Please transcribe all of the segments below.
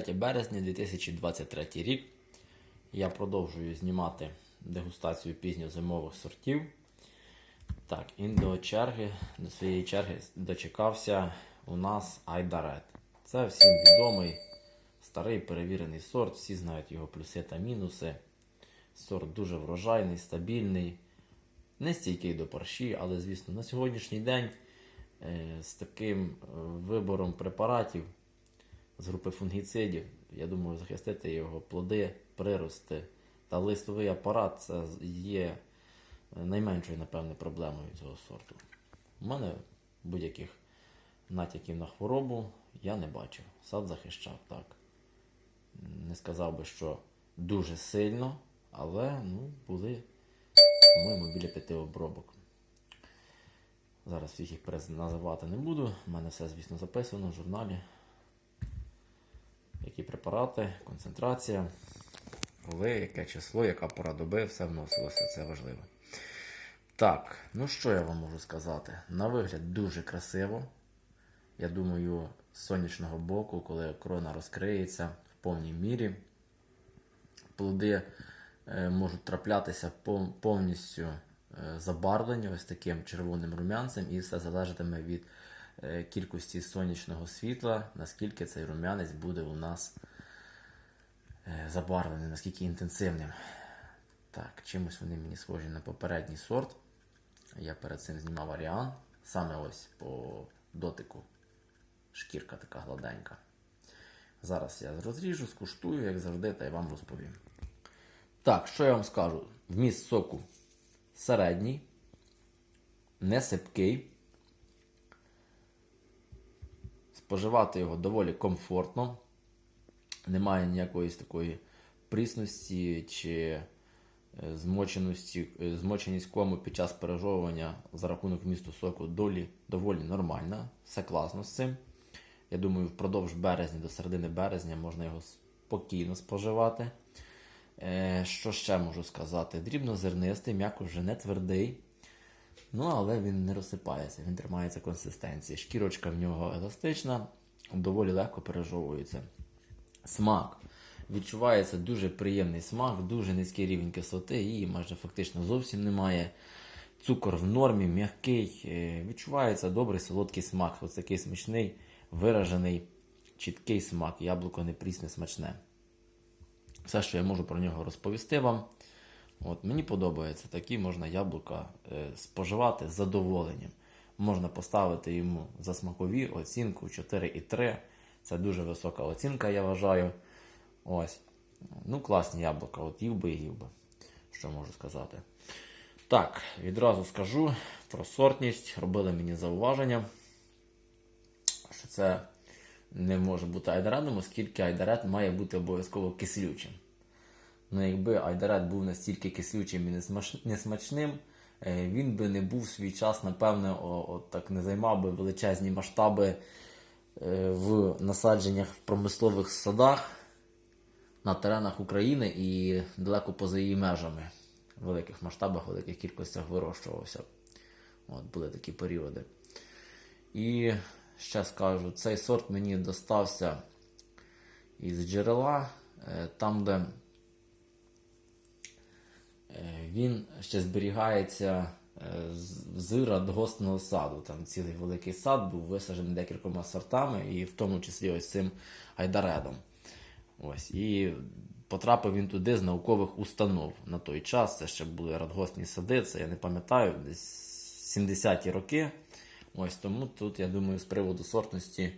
3 березня 2023 рік. Я продовжую знімати дегустацію пізньозимових сортів. Так, і до черги, до своєї черги дочекався у нас Айдарет. Це всім відомий старий перевірений сорт, всі знають його плюси та мінуси. Сорт дуже врожайний, стабільний, не стійкий до парші, але, звісно, на сьогоднішній день е, з таким е, вибором препаратів з групи фунгіцидів, я думаю, захистити його плоди, прирости та листовий апарат це є найменшою, напевне, проблемою цього сорту. У мене будь-яких натяків на хворобу я не бачив. Сад захищав так. Не сказав би, що дуже сильно, але ну, були, по-моєму, біля п'яти обробок. Зараз всіх їх називати не буду. У мене все, звісно, записано в журналі. Які препарати, концентрація, коли, яке число, яка пора доби, все вносилося, це важливо. Так, ну що я вам можу сказати? На вигляд дуже красиво. Я думаю, з сонячного боку, коли крона розкриється в повній мірі, плоди е, можуть траплятися повністю е, забарвлені ось таким червоним рум'янцем, і все залежатиме від кількості сонячного світла, наскільки цей рум'янець буде у нас е, забарвлений, наскільки інтенсивним. Так, чимось вони мені схожі на попередній сорт. Я перед цим знімав Аріан. Саме ось по дотику. Шкірка така гладенька. Зараз я розріжу, скуштую, як завжди, та й вам розповім. Так, що я вам скажу? Вміст соку середній, не сипкий. Споживати його доволі комфортно. Немає ніякої такої прісності чи е, змоченості, е, змоченість кому під час пережовування за рахунок вмісту соку долі доволі нормальна. Все класно з цим. Я думаю, впродовж березня до середини березня можна його спокійно споживати. Е, Що ще можу сказати? Дрібнозернистий, м'яко вже не твердий. Ну, але він не розсипається, він тримається консистенції. Шкірочка в нього еластична, доволі легко пережовується. Смак. Відчувається дуже приємний смак, дуже низький рівень кислоти, її майже фактично зовсім немає. Цукор в нормі, м'який. е, Відчувається добрий солодкий смак. Ось такий смачний, виражений, чіткий смак. Яблуко не прісне, смачне. Все, що я можу про нього розповісти вам. От, мені подобається, такі можна яблука е, споживати з задоволенням. Можна поставити йому за смакові оцінку 4,3. Це дуже висока оцінка, я вважаю. Ось. Ну, класні яблука, от їв би і їв би. Що можу сказати. Так, відразу скажу про сортність. Робили мені зауваження, що це не може бути айдаредом, оскільки айдарет має бути обов'язково кислючим. Ну, якби Айдарет був настільки кислючим і несмачним, е, він би не був свій час, напевне, о, так не займав би величезні масштаби е, в насадженнях в промислових садах на теренах України і далеко поза її межами. В великих масштабах, великих кількостях вирощувався. От, були такі періоди. І ще скажу, цей сорт мені достався із джерела, е, там, де Він ще зберігається е, з- радгоспного саду. Там цілий великий сад був висаджений декількома сортами, і в тому числі ось цим айдаредом. Ось. І потрапив він туди з наукових установ на той час. Це ще були радгоспні сади, це я не пам'ятаю, десь 70-ті роки. Ось тому тут, я думаю, з приводу сортності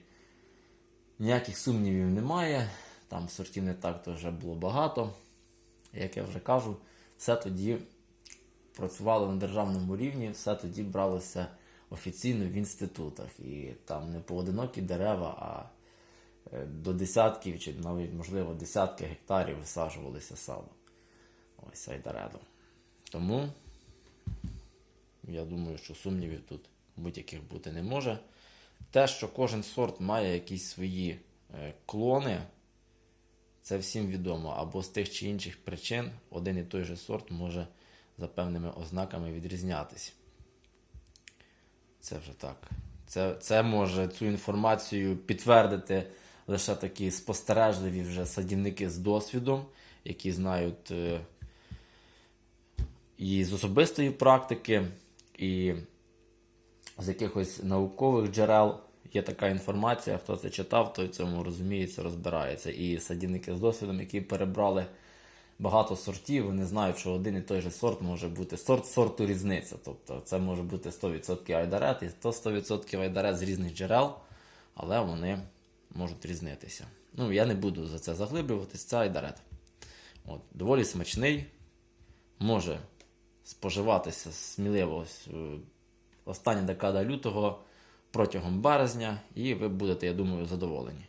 ніяких сумнівів немає. Там сортів не так то вже було багато. Як я вже кажу, все тоді працювало на державному рівні, все тоді бралося офіційно в інститутах. І там не поодинокі дерева, а е, до десятків чи навіть, можливо, десятки гектарів висаджувалися саду. Ось айдаредом. Тому я думаю, що сумнівів тут будь-яких бути не може. Те, що кожен сорт має якісь свої е, клони, це всім відомо. Або з тих чи інших причин один і той же сорт може за певними ознаками відрізнятись. Це вже так. Це, це може цю інформацію підтвердити лише такі спостережливі вже садівники з досвідом, які знають е, і з особистої практики, і з якихось наукових джерел є така інформація. Хто це читав, той в цьому розуміється, розбирається. І садівники з досвідом, які перебрали багато сортів, вони знають, що один і той же сорт може бути сорт сорту різниця. Тобто це може бути 100% айдарет і то 100% айдарет з різних джерел, але вони можуть різнитися. Ну, я не буду за це заглиблюватись, це айдарет. От, доволі смачний, може споживатися сміливо е, остання декада лютого протягом березня, і ви будете, я думаю, задоволені.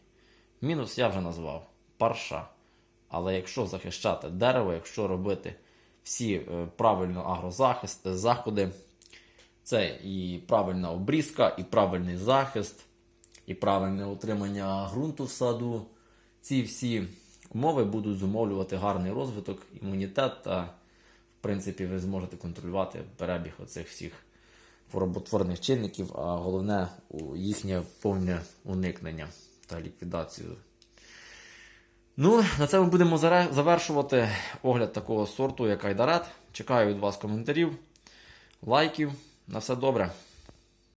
Мінус я вже назвав парша. Але якщо захищати дерево, якщо робити всі е, правильно агрозахист, заходи, це і правильна обрізка, і правильний захист, і правильне утримання ґрунту в саду. Ці всі умови будуть зумовлювати гарний розвиток, імунітет та, в принципі, ви зможете контролювати перебіг оцих всіх хвороботворних чинників, а головне їхнє повне уникнення та ліквідацію. Ну, на ми будемо завершувати огляд такого сорту, як Айдарат. Чекаю від вас коментарів, лайків. На все добре.